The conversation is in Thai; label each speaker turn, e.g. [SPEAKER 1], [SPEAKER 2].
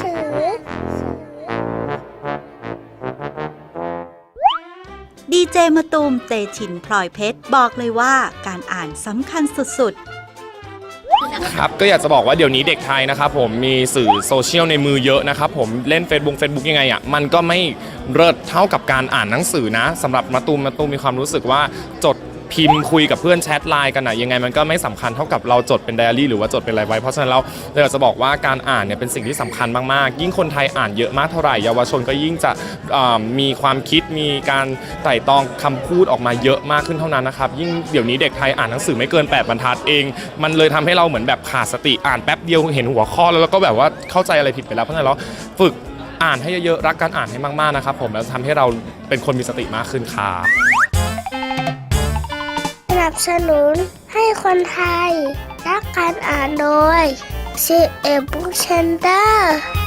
[SPEAKER 1] สือ
[SPEAKER 2] ดีเจมะตูมเตชินพลอยเพชร บอกเลยว่าการอ่านสำคัญสุด ๆ
[SPEAKER 3] ครับก็อยากจะบอกว่าเดี๋ยวนี้เด็กไทยนะครับผมมีสื่อโซเชียลในมือเยอะนะครับผมเล่น Facebook Facebook ยังไงอะมันก็ไม่เลิศเท่ากับการอ่านหนังสือนะสำหรับมาตูมมาตูมมีความรู้สึกว่าจด พิมพ์คุยกับเพื่อนแชทไลน์กันอะยังไงมันก็ไม่สำคัญเท่ากับเราจดเป็นไดอารี่หรือว่าจดเป็นอะไรไว้ เพราะฉะนั้นเราเราอยากจะบอกว่าการอ่านเนี่ยเป็นสิ่งที่สำคัญมากๆ ยิ่งคนไทยอ่านเยอะมากเท่าไหร่เยาวชนก็ยิ่งจะอ่ามีความคิดมีการไต่ตองคำพูดออกมาเยอะมากขึ้นเท่านั้นนะครับ ยิ่งเดี๋ยวนี้เด็กไทยอ่านหนังสือไม่เกิน 8 บรรทัดเอง มันเลยทำให้เราเหมือนแบบขาดสติอ่านแป๊บเดียวเห็นหัวข้อแล้วแล้วก็แบบว่าเข้าใจอะไรผิดไปแล้วเพราะฉะนั้นเราฝึกอ่านให้เยอะๆรักการอ่านให้มากๆนะครับผมแล้วทำให้เราเป็นคนมีสติมากขึ้นครับ
[SPEAKER 1] บสนุนให้คนไทย รักการอ่านโดย c ีเอบุ๊กเชนเตอร์